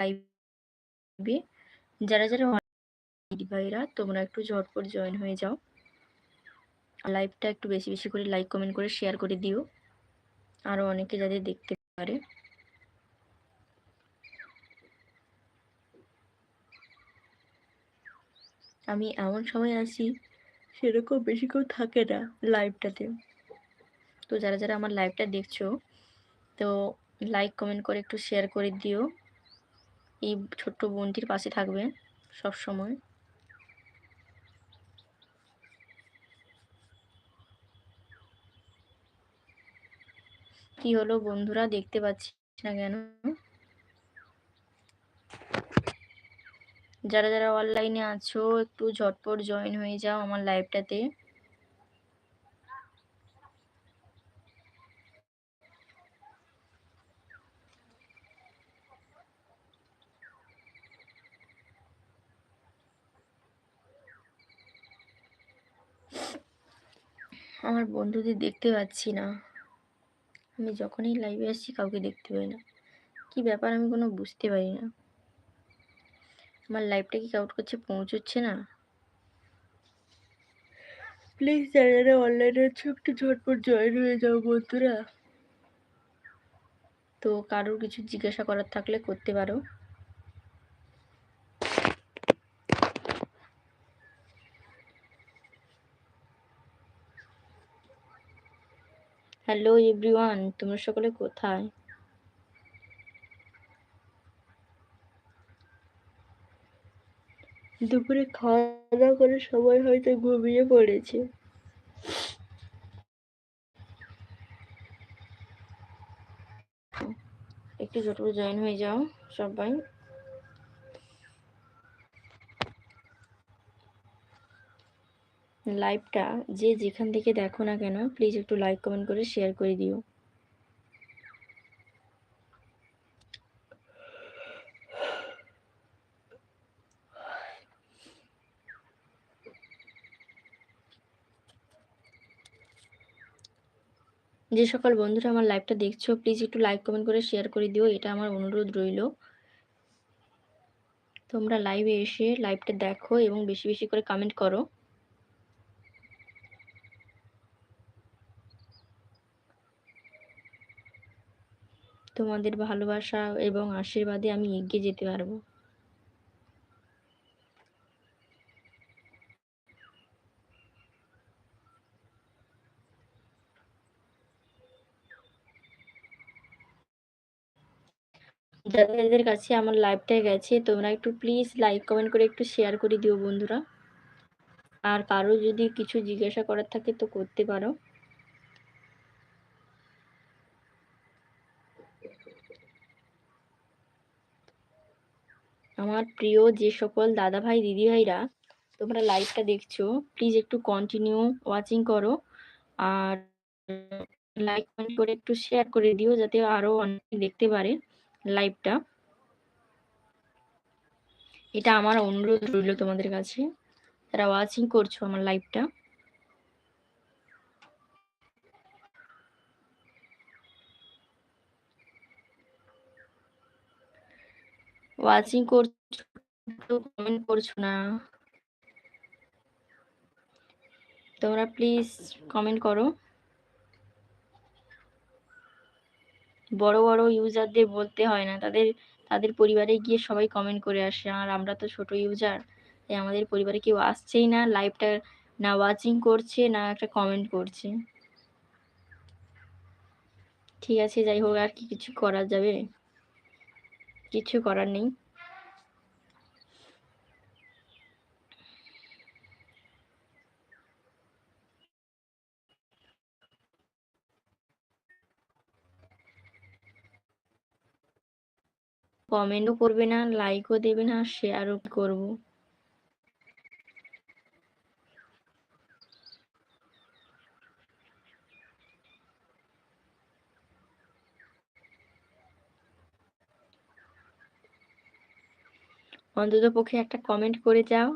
লাইভে যারা যারা ভাইরা, তোমরা একটু ঝটপট জয়েন হয়ে যাও। লাইভটা একটু বেশি বেশি করে লাইক কমেন্ট করে শেয়ার করে দিও। আরও অনেকে যাদের দেখতে পারে। আমি এমন সময় আসি, সেরকম বেশিক্ষণ থাকে না লাইভটাতে তো যারা যারা আমার লাইভটা দেখছ, তো লাইক কমেন্ট করে একটু শেয়ার করে দিও। এই ছোট্ট বোনটির পাশে থাকবে সব সময় কি হলো বন্ধুরা? দেখতে পাচ্ছি না কেন? যারা যারা অনলাইনে আছো, একটু ঝটপট জয়েন হয়ে যাও আমার লাইভটাতে আমার বন্ধুদের দেখতে পাচ্ছি না। আমি যখনই লাইভে আসছি কাউকে দেখতে পাই না। কি ব্যাপার আমি কোনো বুঝতে পারি না। আমার লাইভটা কি কাউট করছে পৌঁছচ্ছে না? প্লিজ যারা অনলাইনে আছো একটু ঝটপট জয়েন হয়ে যাও বন্ধুরা। তো কারোর কিছু জিজ্ঞাসা করার থাকলে করতে পারো। হ্যালো এভরিওয়ান তোমরা সকলে কোথায়? দুপুরে খাওয়া দাওয়া করে সবাই হয়তো ঘুমিয়ে পড়েছে। একটু ছোট জয়েন হয়ে যাও সবাই। লাইভটা যে যেখান থেকে দেখো না কেন প্লিজ একটু লাইক কমেন্ট করে শেয়ার করে দিও। যে সকল বন্ধুরা আমার লাইভটা দেখছ প্লিজ একটু লাইক কমেন্ট করে শেয়ার করে দিও, এটা আমার অনুরোধ রইল। তোমরা লাইভে এসে লাইভটা দেখো এবং বেশি বেশি করে কমেন্ট করো। তোমাদের ভালোবাসা এবং আশীর্বাদে আমি এগিয়ে যেতে পারব। যাদের কাছে আমার লাইভটা গেছে, তোমরা একটু প্লিজ লাইক কমেন্ট করে একটু শেয়ার করে দিও বন্ধুরা। আর কারও যদি কিছু জিজ্ঞাসা করার থাকে তো করতে পারো। আমার প্রিয় যে সকল দাদা ভাই দিদি ভাইরা তোমরা লাইভটা দেখছ প্লিজ একটু কন্টিনিউ ওয়াচিং করো। আর লাইক কমেন্ট করে একটু শেয়ার করে দিও, যাতে আরও অনেকে দেখতে পারে লাইভটা এটা আমার অনুরোধ রইল তোমাদের কাছে। যারা ওয়াচিং করছ আমার লাইভটা ওয়াচিং করছ কমেন্ট করছ না? তোমরা প্লিজ কমেন্ট করো। বড় বড় ইউজারদের বলতে হয় না, তাদের তাদের পরিবারে গিয়ে সবাই কমেন্ট করে আসে। আর আমরা তো ছোট ইউজার তাই আমাদের পরিবারে কেউ আসছেই না লাইভটা না ওয়াচিং করছে, না একটা কমেন্ট করছে। ঠিক আছে, যাই হোক, আর কি কিছু করা যাবে? কিছু করার নেই। কমেন্টও করবে না লাইকও দেবে না শেয়ারও করব। অন্তত পক্ষে একটা কমেন্ট করে যাও।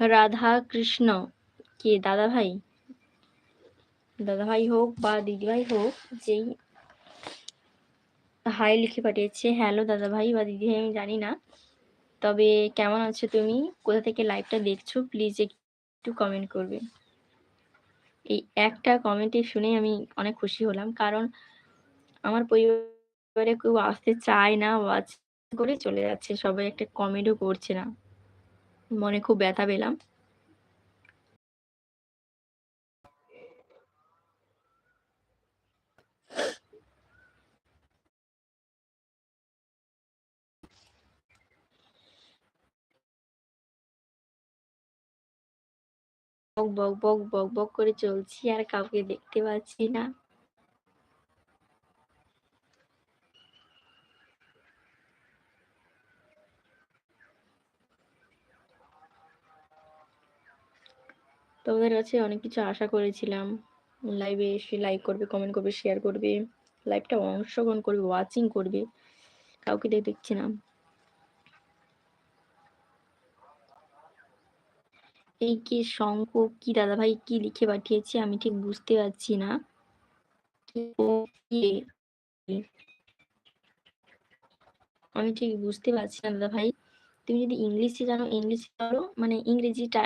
রাধা কৃষ্ণ, কে দাদা ভাই? দাদা ভাই হোক বা দিদিভাই হোক, যেই হাই লিখে পাঠিয়েছে হ্যালো দাদা ভাই বা দিদি ভাই, আমি জানি না। তবে কেমন আছো তুমি? কোথা থেকে লাইভটা দেখছ? প্লিজ একটু কমেন্ট করবে। এই একটা কমেন্টে শুনে আমি অনেক খুশি হলাম। কারণ আমার পরিবারে কেউ আসতে চায় না ওয়াচ করে চলে যাচ্ছে। সবাই একটা কমেন্টও করছে না। মনে খুব ব্যথা পেলাম। বক বক বক বক বক করে চলছি আর কাউকে দেখতে পাচ্ছি না। তোমাদের কাছে অনেক কিছু আশা করেছিলাম। লাইভে এসে লাইক করবে কমেন্ট করবে শেয়ার করবে। লাইভটা অংশগ্রহণ করবে ওয়াচিং করবে। কাউকে দেখছি না। এই কি শঙ্খ? কি দাদা ভাই কি লিখে পাঠিয়েছে? আমি ঠিক বুঝতে পারছি না। আমি ঠিক বুঝতে পারছি না দাদা ভাই তুমি যদি ইংলিশে জানো, ইংলিশে বলো মানে ইংরেজিটা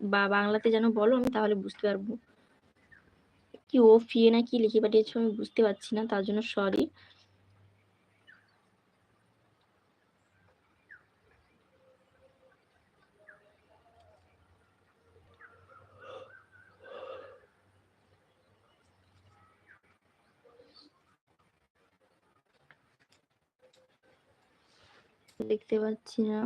বা বাংলাতে যেন বলো, আমি তাহলে বুঝতে পারব। কি ও ফিয়ে না কি লিখে পাঠিয়েছো আমি বুঝতে পারছি না, তার জন্য সরি দেখতে পাচ্ছি না।